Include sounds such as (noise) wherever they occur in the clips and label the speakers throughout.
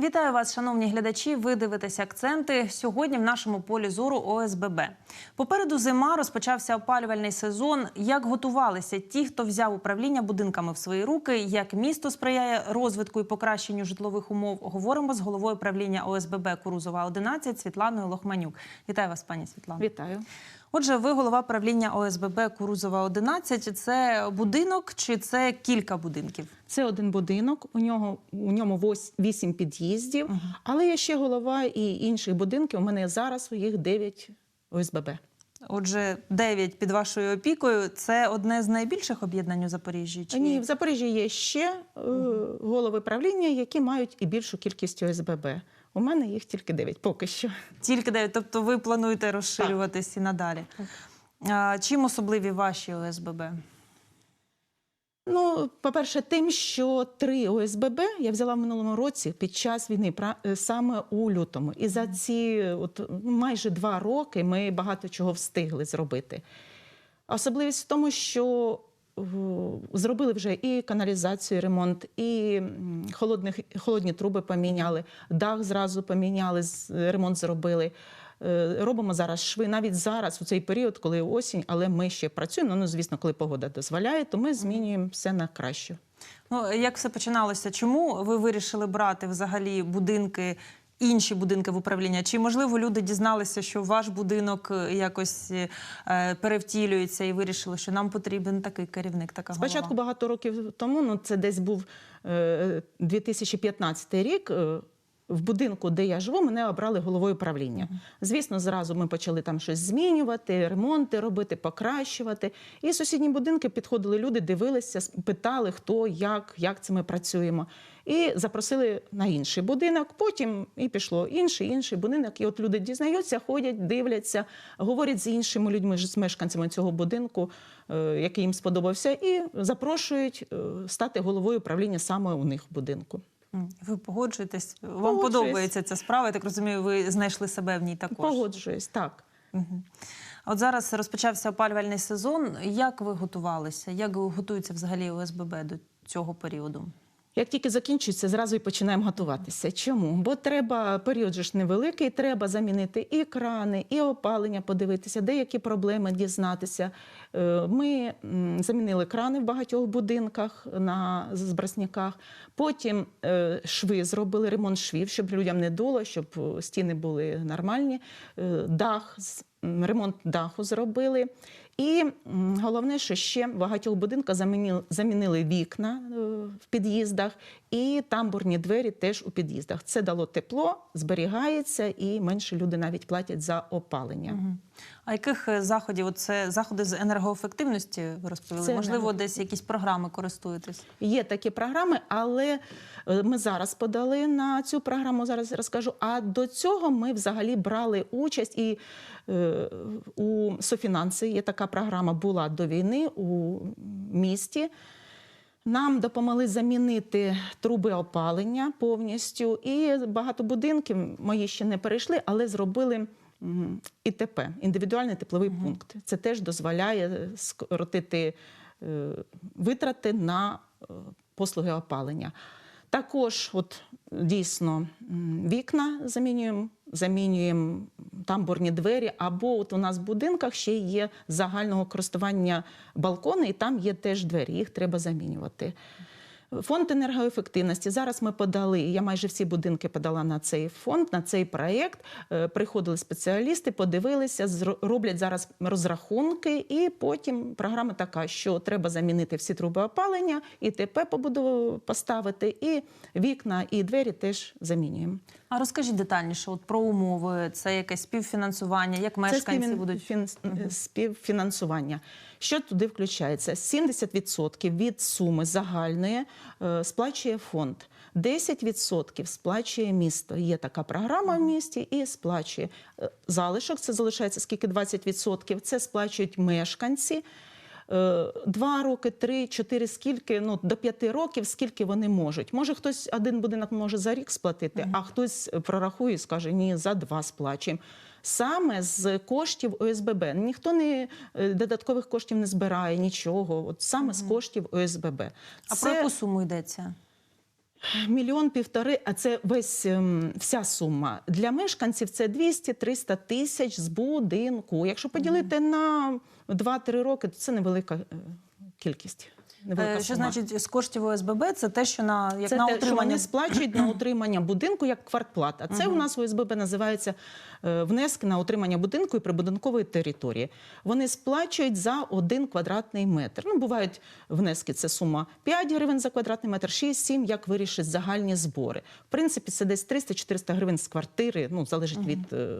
Speaker 1: Вітаю вас, шановні глядачі. Ви дивитеся акценти сьогодні в нашому полі зору ОСББ. Попереду зима розпочався опалювальний сезон. Як готувалися ті, хто взяв управління будинками в свої руки, як місто сприяє розвитку і покращенню житлових умов? Говоримо з головою правління ОСББ Курузова 11 Світланою Лохманюк. Вітаю вас, пані Світлано.
Speaker 2: Вітаю.
Speaker 1: Отже, ви голова правління ОСББ Курузова 11. Це будинок чи це кілька будинків?
Speaker 2: Це один будинок. У нього у ньому вісім під'їздів, але я ще голова і інших будинків. У мене зараз їх дев'ять ОСББ.
Speaker 1: Отже, 9 під вашою опікою це одне з найбільших об'єднань у Запоріжжі. Чи
Speaker 2: Ні, в Запоріжжі є ще е, голови правління, які мають і більшу кількість ОСББ. У мене їх тільки дев'ять поки що.
Speaker 1: тільки 9? Тобто ви плануєте розширюватись і надалі. А, чим особливі ваші ОСББ?
Speaker 2: Ну, по-перше, тим, що три ОСББ я взяла в минулому році під час війни, е, саме у лютому. І за ці от, ну, майже два роки ми багато чого встигли зробити. Особливість в тому, що зробили вже і каналізацію, і ремонт, і холодних, холодні труби поміняли, дах зразу поміняли, ремонт зробили. Е, Робимо зараз шви. Навіть зараз, у цей період, коли осінь, але ми ще працюємо. Ну, звісно, коли погода дозволяє, то ми змінюємо все на краще.
Speaker 1: Ну, як все починалося? Чому ви вирішили брати взагалі будинки, інші будинки в управління? Чи можливо люди дізналися, що ваш будинок е, якось е, перевтілюється і вирішили, що нам потрібен такий керівник, така голова?
Speaker 2: Спочатку багато років тому, ну це десь був е, 2015 рік. е, В будинку, де я живу, мене обрали головою правління. Звісно, зразу ми почали там щось змінювати, ремонти робити, покращувати. І сусідні будинки підходили люди, дивилися, питали, хто, як, як це ми працюємо. І запросили на інший будинок. Потім і пішло інший, інший будинок. І от люди дізнаються, ходять, дивляться, говорять з іншими людьми, з мешканцями цього будинку, е, який їм сподобався, і запрошують е, стати головою правління саме у них в будинку.
Speaker 1: Ви погоджуєтесь? Вам
Speaker 2: Погоджуюсь.
Speaker 1: подобається ця справа? Я так розумію, ви знайшли себе в ній також.
Speaker 2: Погоджуюсь, так.
Speaker 1: От зараз розпочався опалювальний сезон. Як ви готувалися? Як готується взагалі ОСББ до цього періоду?
Speaker 2: Як тільки закінчується, зразу і починаємо готуватися. Чому? Бо треба період ж невеликий, треба замінити і крани, і опалення, подивитися, деякі проблеми дізнатися. Е, Ми замінили крани в багатьох будинках на збрасняках. Потім е, шви зробили ремонт швів, щоб людям не дуло, щоб е, стіни були нормальні. Дах ремонт даху зробили. І головне, що ще в багатьох будинках замінили, вікна е, в під'їздах і тамбурні двері теж у під'їздах. Це дало тепло, зберігається і менше люди навіть платять за опалення.
Speaker 1: А яких е, заходів? Це заходи з енергоефективності ви розповіли?
Speaker 2: Це
Speaker 1: Можливо,
Speaker 2: енерго-
Speaker 1: десь якісь програми користуєтесь?
Speaker 2: Є такі програми, але е, ми зараз подали на цю програму. Зараз розкажу. А до цього ми взагалі брали участь і е, у Софінанси. Є така програма була до війни у місті. Нам допомогли замінити труби опалення повністю, і багато будинків мої ще не перейшли, але зробили ІТП індивідуальний тепловий пункт. Це теж дозволяє скоротити е, витрати на е, послуги опалення. Також, от дійсно, вікна замінюємо, замінюємо тамбурні двері, або от у нас в будинках ще є загального користування балкони, і там є теж двері, їх треба замінювати. Фонд енергоефективності. Зараз ми подали. Я майже всі будинки подала на цей фонд, на цей проєкт. Е, Приходили спеціалісти, подивилися, роблять зараз розрахунки, і потім програма така, що треба замінити всі труби опалення, і ТП побудову поставити, і вікна, і двері теж замінюємо.
Speaker 1: А розкажіть детальніше от про умови, це якесь співфінансування, як мешканці
Speaker 2: Це
Speaker 1: будуть
Speaker 2: співфін- співфінансування. Що туди включається? 70% від суми загальної е, сплачує фонд. 10% сплачує місто. Є така програма в місті і сплачує Е, залишок. Це залишається скільки 20%. Це сплачують мешканці. Е, Два роки, три, чотири, скільки, ну до п'яти років, скільки вони можуть. Може, хтось один будинок може за рік сплатити, а хтось прорахує і скаже, ні, за два сплачуємо. Саме з коштів ОСББ. Ніхто не е, додаткових коштів не збирає, нічого. От саме з коштів ОСББ.
Speaker 1: А про яку суму йдеться?
Speaker 2: Мільйон півтори, а це весь ем, вся сума. Для мешканців це 200-300 тисяч з будинку. Якщо поділити на 2-3 роки, то це невелика е, кількість. Невелика
Speaker 1: Е, Що
Speaker 2: сума.
Speaker 1: значить з коштів ОСББ? Це те, що на як
Speaker 2: Це
Speaker 1: на
Speaker 2: те, що вони сплачують на утримання будинку як квартплата. Це у нас в ОСББ називається е, внески на утримання будинку і прибудинкової території. Вони сплачують за один квадратний метр. Ну, бувають внески, це сума 5 гривень за квадратний метр, 6-7, як вирішить загальні збори. В принципі, це десь 300-400 гривень з квартири, ну, залежить від е,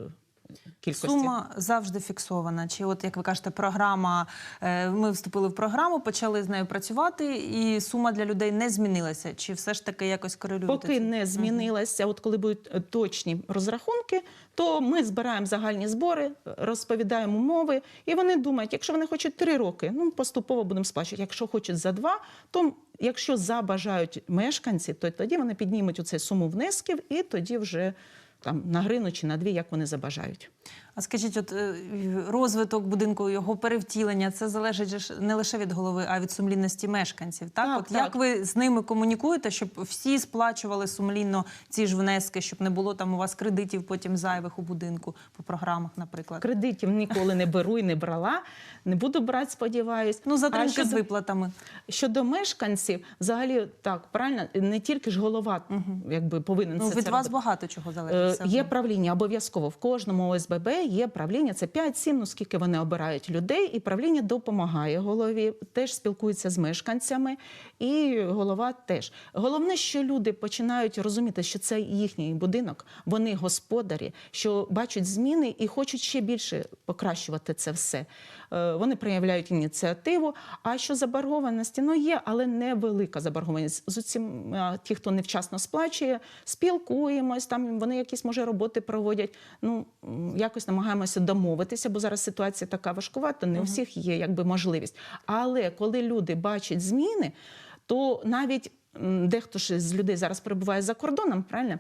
Speaker 2: кількості.
Speaker 1: Сума завжди фіксована. Чи от як ви кажете, програма е, ми вступили в програму, почали з нею працювати, і сума для людей не змінилася? Чи все ж таки якось корелюєте?
Speaker 2: Поки не змінилася, от коли будуть е, точні розрахунки, то ми збираємо загальні збори, розповідаємо умови, і вони думають, якщо вони хочуть три роки, ну поступово будемо сплачувати. Якщо хочуть за два, то якщо забажають мешканці, то тоді вони піднімуть оцю суму внесків, і тоді вже там на грину чи на дві, як вони забажають.
Speaker 1: А скажіть, от е, розвиток будинку, його перевтілення, це залежить не лише від голови, а від сумлінності мешканців. Так,
Speaker 2: Так,
Speaker 1: от
Speaker 2: так.
Speaker 1: як ви з ними комунікуєте, щоб всі сплачували сумлінно ці ж внески, щоб не було там у вас кредитів потім зайвих у будинку по програмах, наприклад?
Speaker 2: Кредитів ніколи не беру і не брала, не буду брати, сподіваюсь.
Speaker 1: Ну, затримки з виплатами.
Speaker 2: Щодо мешканців, взагалі так правильно, не тільки ж голова якби повинен
Speaker 1: Ну,
Speaker 2: це
Speaker 1: від
Speaker 2: це
Speaker 1: вас
Speaker 2: робити.
Speaker 1: багато чого
Speaker 2: Е,
Speaker 1: залежить. Все
Speaker 2: Є правління обов'язково в кожному ОСББ є правління. Це 5-7, ну скільки вони обирають людей, і правління допомагає голові, теж спілкується з мешканцями, і голова теж. Головне, що люди починають розуміти, що це їхній будинок, вони господарі, що бачать зміни і хочуть ще більше покращувати це все. Е, Вони проявляють ініціативу. А що заборгованості? Ну є, але невелика заборгованість. З усім е, ті, хто невчасно сплачує, спілкуємось. Там вони якісь може роботи проводять. Ну якось намагаємося домовитися, бо зараз ситуація така важкувата. Не у всіх є якби можливість. Але коли люди бачать зміни, то навіть дехто ж з людей зараз перебуває за кордоном, правильно?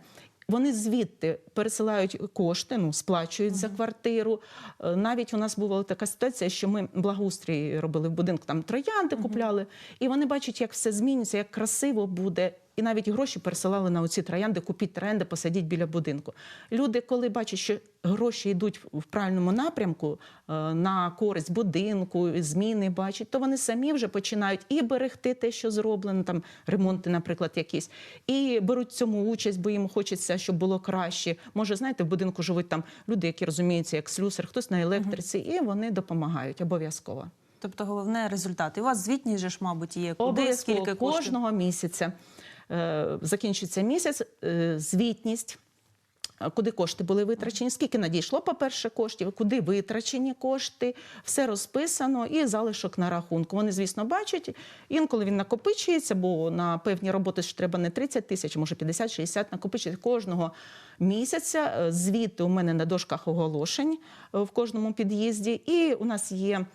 Speaker 2: Вони звідти пересилають кошти, ну сплачують за квартиру. Е, Навіть у нас була така ситуація, що ми благоустрій робили в будинку, там троянди купляли, і вони бачать, як все змінюється, як красиво буде. І навіть гроші пересилали на оці троянди, купіть троянди, посадіть біля будинку. Люди, коли бачать, що гроші йдуть в правильному напрямку е, на користь будинку, зміни бачать, то вони самі вже починають і берегти те, що зроблено, там ремонти, наприклад, якісь, і беруть в цьому участь, бо їм хочеться, щоб було краще. Може, знаєте, в будинку живуть там люди, які розуміються, як слюсар, хтось на електриці, і вони допомагають обов'язково.
Speaker 1: Тобто головне результат. І у вас звітність же ж, мабуть, є. Куди, скільки коштів?
Speaker 2: кожного місяця е, закінчується місяць, е, звітність. е, Куди кошти були витрачені, скільки надійшло, по-перше, коштів, куди витрачені кошти, все розписано і залишок на рахунку. Вони, звісно, бачать. Інколи він накопичується, бо на певні роботи ж треба не 30 тисяч, може 50-60 накопичується кожного місяця. Звіти у мене на дошках оголошень в кожному під'їзді. І у нас є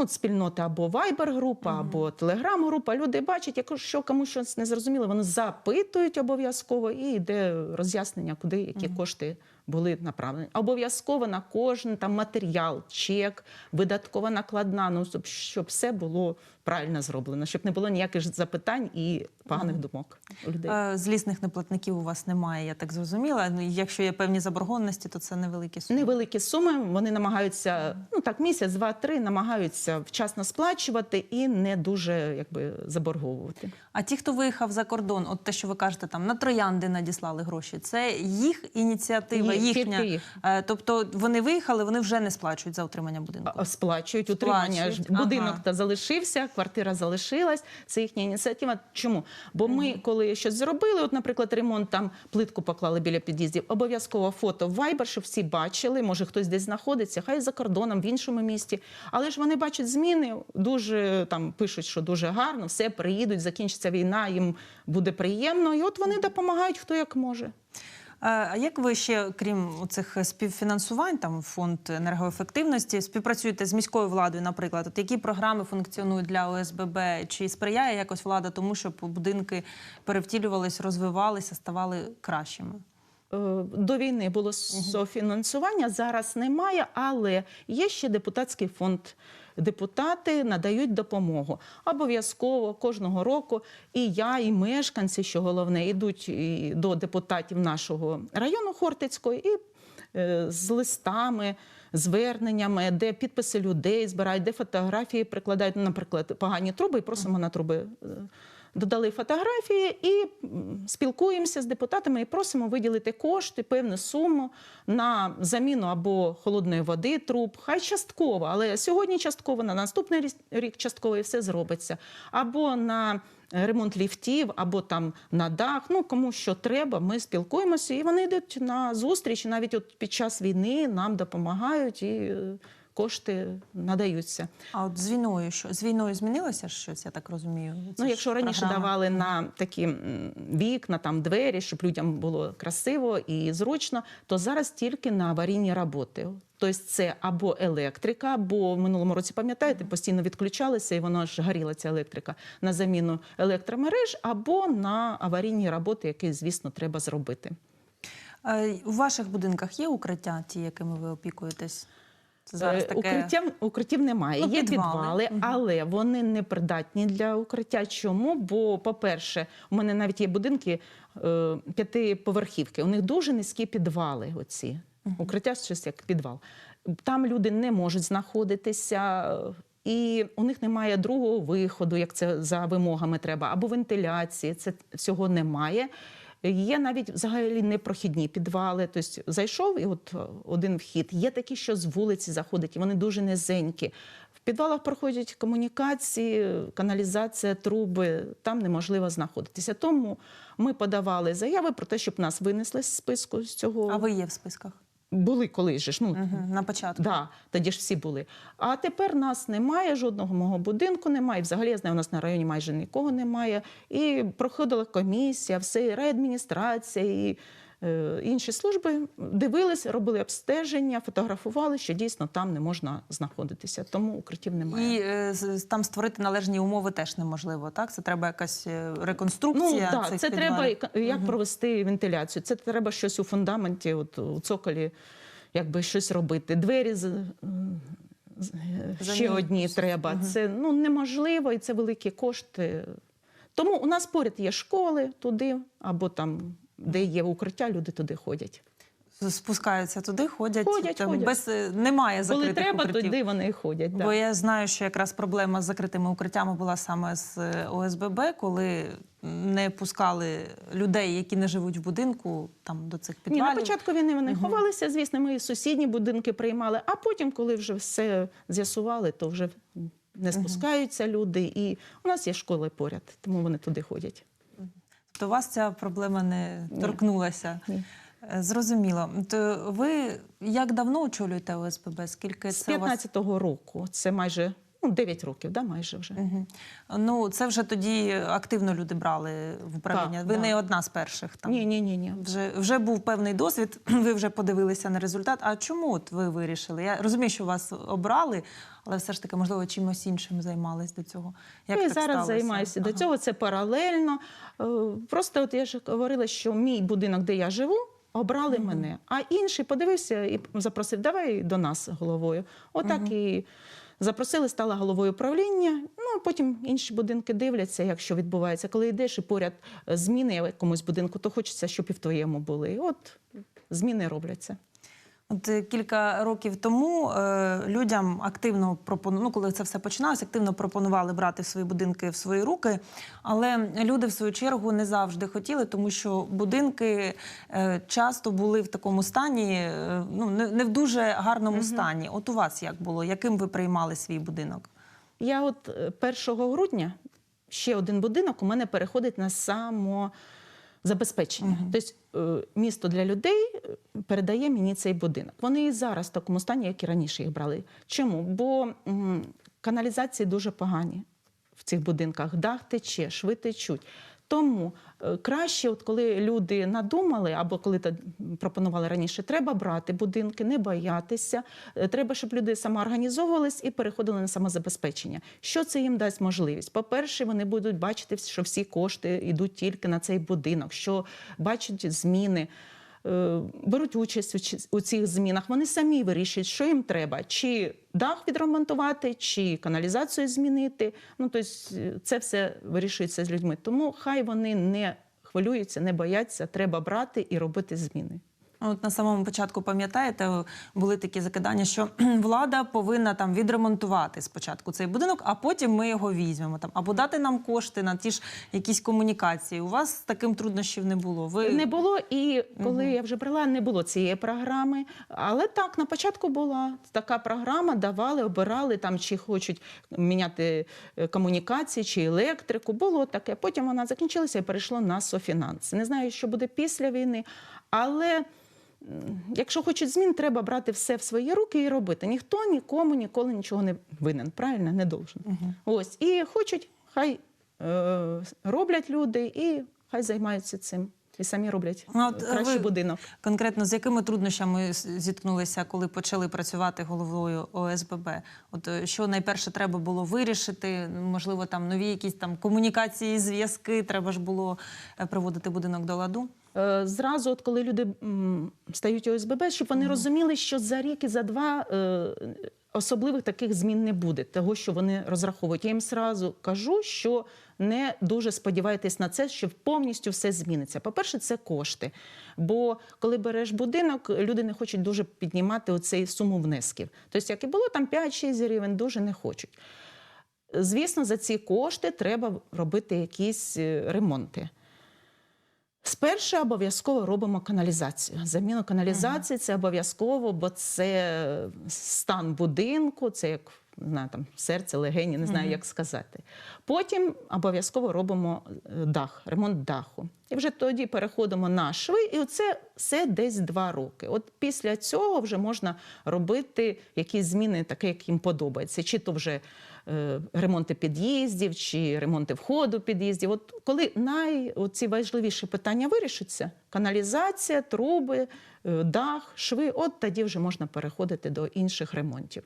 Speaker 2: от спільнота або Viber-група, або телеграм-група. Люди бачать, якщо комусь щось не зрозуміло, вони запитують обов'язково і йде роз'яснення, куди які кошти були направлені. Обов'язково на кожен там матеріал, чек, видаткова накладна, ну щоб, щоб все було правильно зроблено, щоб не було ніяких запитань і поганих думок у людей.
Speaker 1: Е, Злісних неплатників у вас немає, я так зрозуміла. Ну, Якщо є певні заборгованості, то це невеликі суми.
Speaker 2: Невеликі суми, вони намагаються, ну так, місяць, два-три намагаються вчасно сплачувати і не дуже якби заборговувати.
Speaker 1: А ті, хто виїхав за кордон, от те, що ви кажете, там на троянди надіслали гроші, це їх ініціатива,
Speaker 2: Їх,
Speaker 1: їхня.
Speaker 2: їх.
Speaker 1: Е, Тобто вони виїхали, вони вже не сплачують за утримання будинку.
Speaker 2: А, Сплачують утримання. ж.
Speaker 1: Сплачують, ага.
Speaker 2: Будинок та залишився, квартира залишилась. Це їхня ініціатива. Чому? Бо ми, коли щось зробили, от, наприклад, ремонт там плитку поклали біля під'їздів, обов'язково фото в Viber, щоб всі бачили. Може, хтось десь знаходиться, хай за кордоном, в іншому місті. Але ж вони бачать зміни, дуже там пишуть, що дуже гарно, все приїдуть, закінчиться війна, їм буде приємно. І от вони допомагають хто як може.
Speaker 1: А як ви ще, крім цих співфінансувань, там фонд енергоефективності, співпрацюєте з міською владою, наприклад? От які програми функціонують для ОСББ? Чи сприяє якось влада тому, щоб будинки перевтілювались, розвивалися, ставали кращими?
Speaker 2: Е, До війни було софінансування, зараз немає, але є ще депутатський фонд депутати надають допомогу. Обов'язково кожного року і я, і мешканці, що головне, йдуть до депутатів нашого району Хортицького і е, з листами, зверненнями, де підписи людей збирають, де фотографії прикладають, ну, наприклад, погані труби, і просимо на труби. Додали фотографії і спілкуємося з депутатами і просимо виділити кошти, певну суму на заміну або холодної води труб, хай частково, але сьогодні частково, на наступний рік частково і все зробиться. Або на ремонт ліфтів, або там на дах. Ну кому що треба, ми спілкуємося, і вони йдуть на зустріч. Навіть от під час війни нам допомагають і е, кошти надаються.
Speaker 1: А от з війною що з війною змінилося щось, я так розумію. Це
Speaker 2: Ну, якщо раніше
Speaker 1: програма.
Speaker 2: давали на такі вікна, там двері, щоб людям було красиво і зручно, то зараз тільки на аварійні роботи. Тобто це або електрика, бо в минулому році, пам'ятаєте, постійно відключалися, і воно ж горіла ця електрика на заміну електромереж, або на аварійні роботи, які, звісно, треба зробити.
Speaker 1: Е, у ваших будинках є укриття, ті, якими ви опікуєтесь? Це зараз
Speaker 2: Е,
Speaker 1: таке
Speaker 2: Укриття, укриттів немає.
Speaker 1: Ну,
Speaker 2: Є
Speaker 1: підвали.
Speaker 2: підвали, але вони не придатні для укриття. Чому? Бо, по-перше, у мене навіть є будинки е, п'ятиповерхівки. У них дуже низькі підвали. Оці укриття щось як підвал. Там люди не можуть знаходитися. е, І у них немає другого виходу, як це за вимогами треба, або вентиляції. Це всього немає. Є навіть взагалі непрохідні підвали. Тобто зайшов і от е, один вхід. Є такі, що з вулиці заходять, і вони дуже низенькі. В підвалах проходять комунікації, каналізація, труби. Там неможливо знаходитися. Тому ми подавали заяви про те, щоб нас винесли з списку з цього.
Speaker 1: а ви є в списках?
Speaker 2: Були колись же ж. Ну,
Speaker 1: Угу, на початку.
Speaker 2: Да, тоді ж всі були. А тепер нас немає, жодного мого будинку немає. Взагалі, я знаю, у нас на районі майже нікого немає. І проходила комісія, все, і райадміністрація і інші служби дивились, робили обстеження, фотографували, що дійсно там не можна знаходитися. Тому укриттів немає.
Speaker 1: І е, там створити належні умови теж неможливо, так? Це треба якась е, реконструкція.
Speaker 2: Ну,
Speaker 1: цих
Speaker 2: це треба як- як провести вентиляцію. Це треба щось у фундаменті, от у цоколі, якби щось робити. Двері з- е, ще одні треба.
Speaker 1: Мгм.
Speaker 2: Це ну неможливо, і це великі кошти. Тому у нас поряд є школи туди, або там, де є укриття, люди туди ходять.
Speaker 1: спускаються туди, ходять.
Speaker 2: Ходять,
Speaker 1: там
Speaker 2: ходять.
Speaker 1: Без е, немає
Speaker 2: Коли треба,
Speaker 1: укриттів.
Speaker 2: туди вони ходять.
Speaker 1: Бо я знаю, що якраз проблема з закритими укриттями була саме з е, ОСББ, коли не пускали людей, які не живуть в будинку, там до цих
Speaker 2: Ні, на початку війни вони ховалися, звісно, ми сусідні будинки приймали, а потім, коли вже все з'ясували, то вже не спускаються люди. І у нас є школи поряд, тому вони туди ходять.
Speaker 1: То вас ця проблема не
Speaker 2: Ні.
Speaker 1: торкнулася.
Speaker 2: Ні.
Speaker 1: Е, Зрозуміло. То ви як давно очолюєте ОСББ? Скільки це З вас?
Speaker 2: 15-го року, це майже ну, 9 років, да, майже вже.
Speaker 1: Мгм. Ну, це вже тоді активно люди брали в управління.
Speaker 2: Так,
Speaker 1: ви
Speaker 2: да.
Speaker 1: не одна з перших там.
Speaker 2: Ні, ні, ні, ні.
Speaker 1: Вже, вже був певний досвід, (clears throat) ви вже подивилися на результат. А чому от ви вирішили? Я розумію, що вас обрали, але все ж таки, можливо, чимось іншим займались до цього. Як
Speaker 2: я
Speaker 1: так
Speaker 2: зараз
Speaker 1: сталося?
Speaker 2: займаюся. До цього це паралельно. Е, Просто от я ж говорила, що мій будинок, де я живу, обрали мене. А інший подивився і запросив, давай до нас головою. Отак і запросили, стала головою управління. Ну, а потім інші будинки дивляться, якщо відбувається. Коли йдеш і поряд е, зміни якомусь будинку, то хочеться, щоб і в твоєму були. От зміни робляться.
Speaker 1: От е, кілька років тому е, людям активно пропону... ну, коли це все починалося, активно пропонували брати свої будинки в свої руки. Але люди, в свою чергу, не завжди хотіли, тому що будинки е, часто були в такому стані, е, ну не, не в дуже гарному стані. От у вас як було? Яким ви приймали свій будинок?
Speaker 2: Я от е, 1 грудня ще один будинок у мене переходить на самозабезпечення. Тобто е, місто для людей е, передає мені цей будинок. Вони і зараз в такому стані, як і раніше їх брали. Чому? Бо каналізації дуже погані в цих будинках. Дах тече, шви течуть. Тому краще, от коли люди надумали, або коли пропонували раніше, треба брати будинки, не боятися. Е, Треба, щоб люди самоорганізовувались і переходили на самозабезпечення. Що це їм дасть можливість? По-перше, вони будуть бачити, що всі кошти йдуть тільки на цей будинок, що бачать зміни. Е, беруть участь у цих змінах. Вони самі вирішують, що їм треба: чи дах відремонтувати, чи каналізацію змінити. Ну тобто е, це все вирішується з людьми. Тому хай вони не хвилюються, не бояться. Треба брати і робити зміни.
Speaker 1: От на самому початку пам'ятаєте, були такі закидання, що (clears throat) влада повинна там відремонтувати спочатку цей будинок, а потім ми його візьмемо там або дати нам кошти на ті ж якісь комунікації. У вас таким труднощів не було. Ви
Speaker 2: Не було, і коли я вже брала, не було цієї програми. Але так, на початку була така програма, давали, обирали там, чи хочуть міняти е, комунікації, чи електрику. Було таке. Потім вона закінчилася і перейшло на софінанс. Не знаю, що буде після війни, але. Якщо хочуть змін, треба брати все в свої руки і робити. Ніхто нікому ніколи нічого не винен, правильно, не должен. Ось і хочуть, хай е, роблять люди, і хай займаються цим. І самі роблять
Speaker 1: Ну, от,
Speaker 2: е, кращий
Speaker 1: ви-
Speaker 2: будинок.
Speaker 1: конкретно з якими труднощами зіткнулися, коли почали працювати головою ОСББ? От е, що найперше треба було вирішити? Можливо, там нові якісь там комунікації, зв'язки. Треба ж було е, приводити будинок до ладу.
Speaker 2: Е, Зразу, от коли люди стають ОСББ, щоб вони розуміли, що за рік і за два е, особливих таких змін не буде, того, що вони розраховують. Я їм зразу кажу, що не дуже сподівайтесь на це, що повністю все зміниться. По-перше, це кошти. Бо коли береш будинок, люди не хочуть дуже піднімати оцей суму внесків. Тобто, як і було там 5-6 гривень, дуже не хочуть. Звісно, за ці кошти треба робити якісь е, ремонти. Спершу обов'язково робимо каналізацію. Заміну каналізації це обов'язково, бо це стан будинку, це як не знаю, там, серце, легені, не знаю, як сказати. Потім обов'язково робимо е, дах, ремонт даху. І вже тоді переходимо на шви, і це все десь два роки. От після цього вже можна робити якісь зміни, таке, як їм подобається. Чи то вже ремонти під'їздів, чи ремонти входу під'їздів. От коли най ці важливіші питання вирішаться: каналізація, труби, е, дах, шви, от тоді вже можна переходити до інших ремонтів.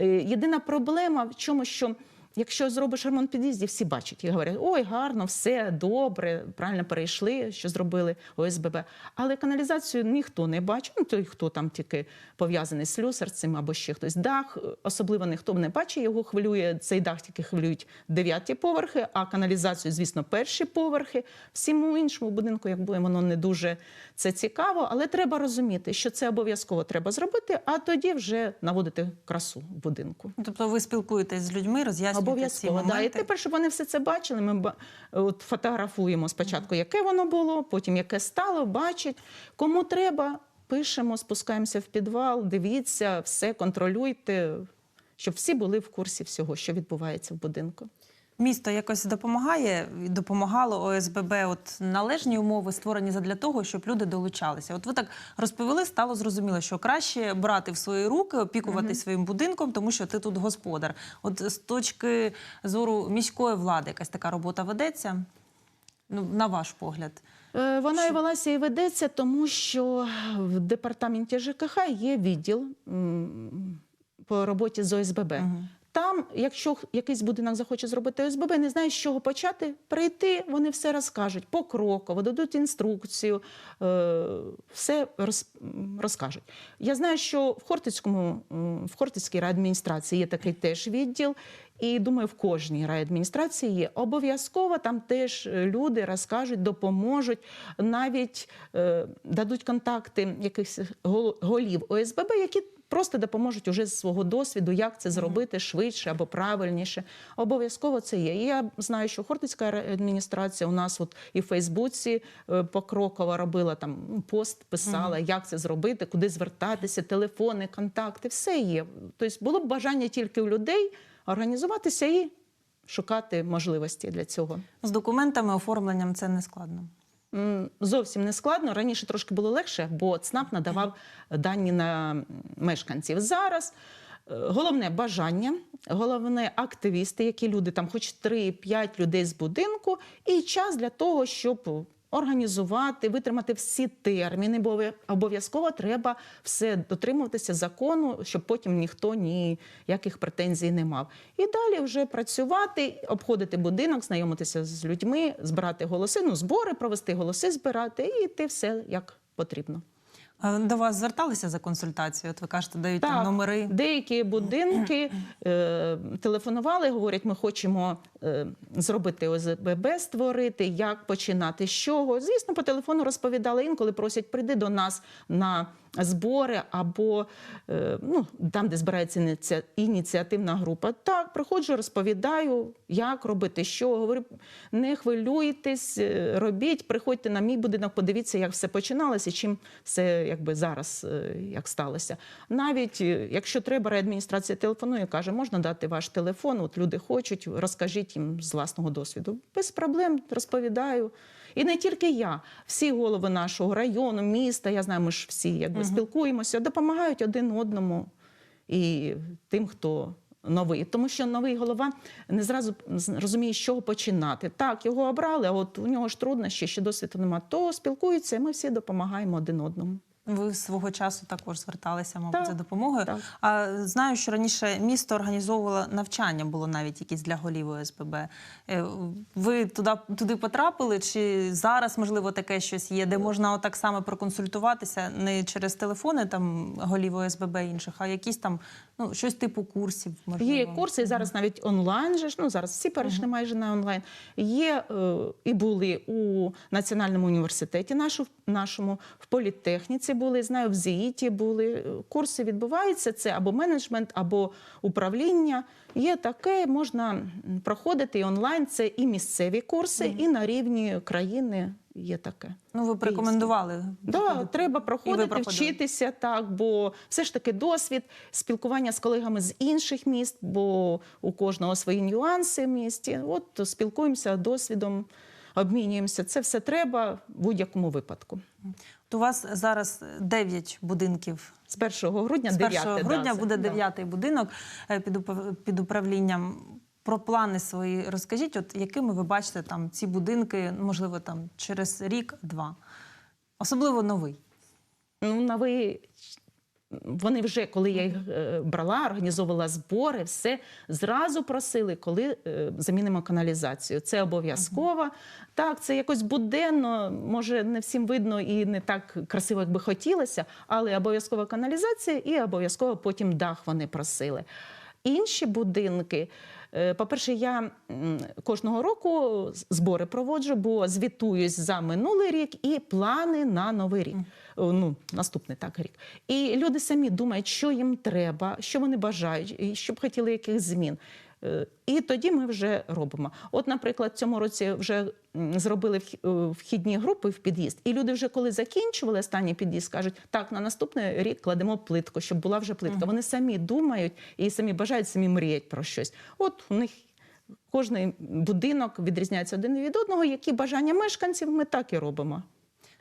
Speaker 2: Е, Єдина проблема в чому, що якщо зробиш ремонт під'їздів, всі бачать і говорять, ой, гарно, все добре, правильно перейшли, що зробили ОСББ. Але каналізацію ніхто не бачить, ну той, хто там тільки пов'язаний з слюсарцем або ще хтось. Дах, е, особливо ніхто не бачить, його хвилює. Цей дах тільки хвилюють дев'яті поверхи, а каналізацію, звісно, перші поверхи. Всьому іншому будинку, якби воно не дуже це цікаво, але треба розуміти, що це обов'язково треба зробити, а тоді вже наводити красу в будинку.
Speaker 1: Ну, Тобто ви спілкуєтесь з людьми, роз'яснюєте
Speaker 2: Обов'язково, да. І тепер, щоб вони все це бачили, ми от фотографуємо спочатку, яке воно було, потім яке стало, бачать. Кому треба, пишемо, спускаємося в підвал, дивіться, все контролюйте, щоб всі були в курсі всього, що відбувається в будинку.
Speaker 1: Місто якось допомагає, допомагало ОСББ. От належні умови створені задля того, щоб люди долучалися. От ви так розповіли, стало зрозуміло, що краще брати в свої руки, опікуватись своїм будинком, тому що ти тут господар. От з точки зору міської влади, якась така робота ведеться. Ну, на ваш погляд.
Speaker 2: Е, Вона і велася і ведеться, тому що в департаменті ЖКХ є відділ по роботі з ОСББ. Там, якщо якийсь будинок захоче зробити ОСББ, не знає, з чого почати, прийти, вони все розкажуть покроково, дадуть інструкцію, е, все роз, розкажуть. Я знаю, що в Хортицькому, в Хортицькій райадміністрації є такий теж відділ, і думаю, в кожній райадміністрації є. Обов'язково там теж е, люди розкажуть, допоможуть, навіть е, дадуть контакти якихось гол- голів ОСББ, які просто допоможуть уже з свого досвіду, як це зробити швидше або правильніше. Обов'язково це є. І я знаю, що Хортицька адміністрація у нас от і в Фейсбуці е, покроково робила там пост, писала, як це зробити, куди звертатися, телефони, контакти, все є. Тобто було б бажання тільки у людей організуватися і шукати можливості для цього.
Speaker 1: З документами, оформленням це не складно.
Speaker 2: Зовсім не складно. Раніше трошки було легше, бо ЦНАП надавав дані на мешканців. Зараз е, головне бажання, головне активісти, які люди, там хоч 3-5 людей з будинку, і час для того, щоб організувати, витримати всі терміни, бо обов'язково треба все дотримуватися закону, щоб потім ніхто ніяких претензій не мав. І далі вже працювати, обходити будинок, знайомитися з людьми, збирати голоси, ну збори провести, голоси збирати, і йти все як потрібно.
Speaker 1: До вас зверталися за консультацією? От ви кажете, дають там номери.
Speaker 2: Деякі будинки е, телефонували, говорять, ми хочемо зробити ОСББ, створити, як починати, з чого. Звісно, по телефону розповідали. Інколи просять прийди до нас на збори або е, ну, там, де збирається ініціативна група. Так, приходжу, розповідаю, як робити, що. Говорю, не хвилюйтесь, е, робіть, приходьте на мій будинок, подивіться, як все починалося, чим все якби зараз е, як сталося. Навіть е, якщо треба, адміністрація телефонує, каже, можна дати ваш телефон, от люди хочуть, розкажіть їм з власного досвіду. Без проблем розповідаю. І не тільки я, всі голови нашого району, міста, я знаю, ми ж всі якби спілкуємося, допомагають один одному і тим, хто новий. Тому що новий голова не зразу розуміє, з чого починати. Так, його обрали, а от у нього ж труднощі, ще досвіду нема. То спілкуються, і ми всі допомагаємо один одному.
Speaker 1: Ви свого часу також зверталися, мабуть,
Speaker 2: Так,
Speaker 1: за допомогою.
Speaker 2: так.
Speaker 1: А знаю, що раніше місто організовувало навчання, було навіть якісь для голів ОСББ. Е, Ви туди, туди потрапили? Чи зараз, можливо, таке щось є, де можна отак само проконсультуватися не через телефони там голів ОСББ інших, а якісь там ну щось типу курсів? Можливо.
Speaker 2: Є курси, і зараз навіть онлайн же ж, ну зараз всі перейшли майже на онлайн. Є е, і були у Національному університеті нашу, нашому, в політехніці були, знаю, в ЗІІТі були. Курси відбуваються, це або менеджмент, або управління. Є таке, можна проходити і онлайн. Це і місцеві курси, і на рівні країни є таке.
Speaker 1: Ну ви б рекомендували.
Speaker 2: Да, треба проходити, вчитися так, бо все ж таки досвід, спілкування з колегами з інших міст, бо у кожного свої нюанси в місті. От спілкуємося досвідом, обмінюємося. Це все треба в будь-якому випадку.
Speaker 1: От у вас зараз 9 будинків
Speaker 2: З 1 грудня
Speaker 1: З 1 грудня
Speaker 2: да,
Speaker 1: буде
Speaker 2: це-
Speaker 1: дев'ятий будинок е, під, управлінням. Про плани свої розкажіть, от якими ви бачите там ці будинки, можливо, там через рік-два, особливо новий.
Speaker 2: Ну, новий. Вони вже, коли я їх е, брала, організовувала збори, все зразу просили, коли е, замінимо каналізацію. Це обов'язково. Так, це якось буденно, може не всім видно і не так красиво, як би хотілося, але обов'язкова каналізація і обов'язково потім дах вони просили. Інші будинки. е, По-перше, я кожного року збори проводжу, бо звітуюсь за минулий рік і плани на новий рік. Ну, наступний так рік. І люди самі думають, що їм треба, що вони бажають, і що б хотіли яких змін. Е, І тоді ми вже робимо. От, наприклад, в цьому році вже зробили е, вхідні групи в під'їзд, і люди вже коли закінчували останній під'їзд, кажуть, так, на наступний рік кладемо плитку, щоб була вже плитка. Вони самі думають і самі бажають, самі мріють про щось. От у них кожний будинок відрізняється один від одного. Які бажання мешканців, ми так і робимо.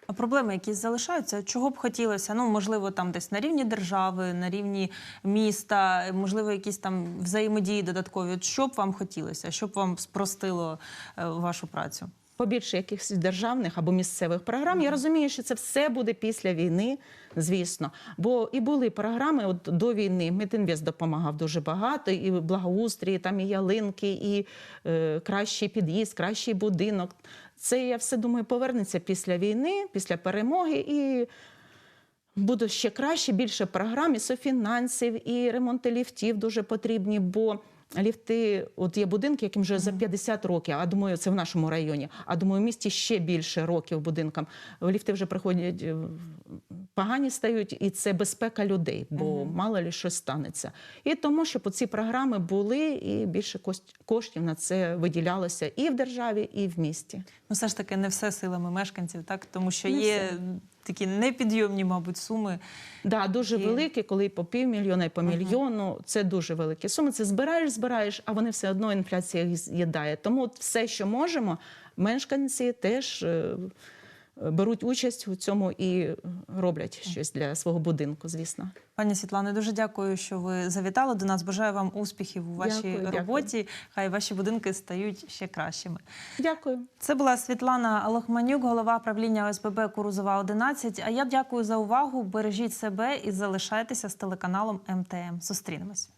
Speaker 1: А проблеми якісь залишаються? Чого б хотілося? Ну, можливо, там десь на рівні держави, на рівні міста, можливо, якісь там взаємодії додаткові. От що б вам хотілося? Що б вам спростило е, вашу працю?
Speaker 2: побільше якихось державних або місцевих програм. Я розумію, що це все буде після війни, звісно. Бо і були програми от до війни. Медінвест допомагав дуже багато, і благоустрій, там і ялинки, і е, кращий під'їзд, кращий будинок. Це я все думаю повернеться після війни, після перемоги і. Буде ще краще, більше програм і софінансів, і ремонти ліфтів дуже потрібні, бо ліфти, от є будинки, яким вже за 50 років, а думаю, це в нашому районі. А думаю, в місті ще більше років будинкам. Ліфти вже приходять е, погані стають, і це безпека людей, бо мало ли щось станеться. І тому, щоб ці програми були, і більше коштів на це виділялося і в державі, і в місті.
Speaker 1: Ну, все ж таки, не все силами мешканців, так тому що
Speaker 2: Не
Speaker 1: є
Speaker 2: все.
Speaker 1: Такі непідйомні, мабуть, суми.
Speaker 2: Да, дуже
Speaker 1: І-
Speaker 2: великі, коли по півмільйона, і по мільйону. Це дуже великі суми. Це збираєш, збираєш, а вони все одно інфляція їх з'їдає. Тому все, що можемо, мешканці теж е, беруть участь у цьому і роблять щось для свого будинку, звісно.
Speaker 1: Пані Світлано, дуже дякую, що ви завітали до нас. Бажаю вам успіхів у вашій
Speaker 2: Дякую, дякую.
Speaker 1: роботі. Хай ваші будинки стають ще кращими.
Speaker 2: Дякую.
Speaker 1: Це була Світлана Лохманюк, голова правління ОСББ Курузова 11. А я дякую за увагу. Бережіть себе і залишайтеся з телеканалом МТМ. Зустрінемось.